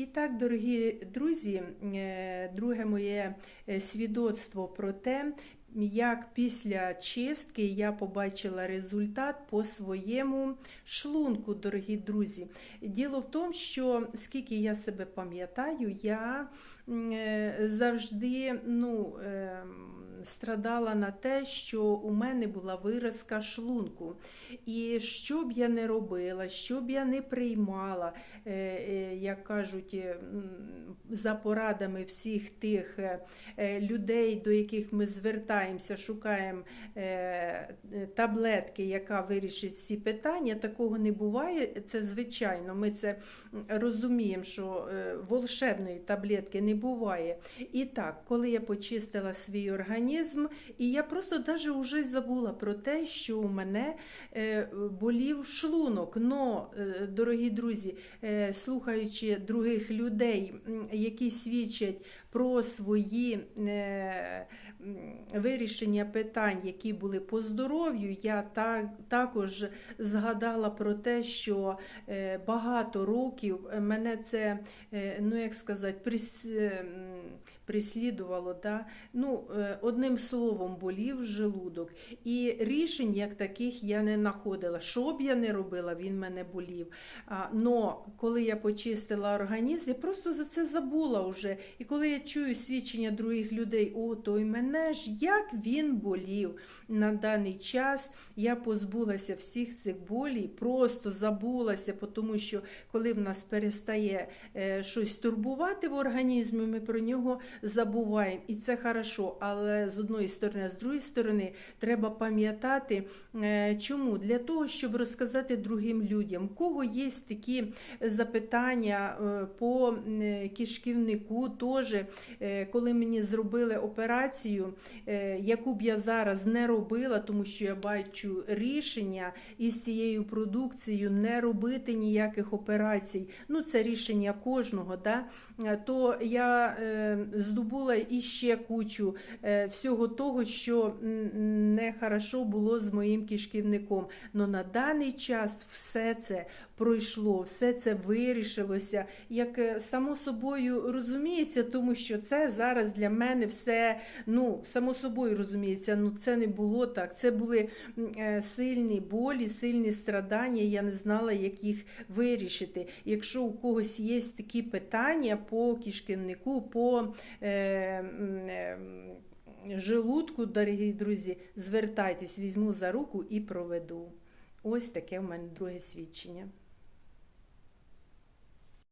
І так, дорогі друзі, е, друге моє е, свідоцтво про те, як після чистки я побачила результат по своєму шлунку, дорогі друзі. Діло в тому, що скільки я себе пам'ятаю, я е, завжди ну, е, страдала на те, що у мене була виразка шлунку. І що б я не робила, що б я не приймала, е, е, як кажуть, за порадами всіх тих людей, до яких ми звертаємося, шукаємо е, таблетки, яка вирішить всі питання, такого не буває. Це звичайно. Ми це розуміємо, що е, волшебної таблетки не буває. І так, коли я почистила свій організм, і я просто навіть вже забула про те, що у мене е, болів шлунок. Но, дорогі друзі, слухаючи других людей, які свідчать про свої вирішення питань, які були по здоров'ю, я так, також згадала про те, що е, багато років мене це, е, ну як сказати, прис, е, прислідувало. Да? Ну, е, одним словом, болів желудок. І рішень як таких я не знаходила. Що б я не робила, він мене болів. Но коли я почистила організм, я просто за це забула вже. І коли я чую свідчення других людей, о, то й мене ж як він болів на даний час, я позбулася всіх цих болій, просто забулася, тому що коли в нас перестає е, щось турбувати в організмі, ми про нього забуваємо. І це хорошо. Але з одної сторони, а з другої сторони, треба пам'ятати, е, чому? Для того, щоб розказати другим людям, у кого є такі запитання е, по кишківнику, теж, коли мені зробили операцію, яку б я зараз не робила, тому що я бачу рішення із цією продукцією не робити ніяких операцій. Ну, це рішення кожного. Да? Е, То я е, здобула іще кучу е, всього того, що м, не хорошо було з моїм кишківником. Но на даний час все це пройшло, все це вирішилося, як само собою розуміється, тому що це зараз для мене все, ну, само собою розуміється, ну це не було так. Це були е, сильні болі, сильні страдання. Я не знала, як їх вирішити. Якщо у когось є такі питання по кишківнику, по е, е, желудку, дорогі друзі, звертайтесь, візьму за руку і проведу. Ось таке в мене друге свідчення.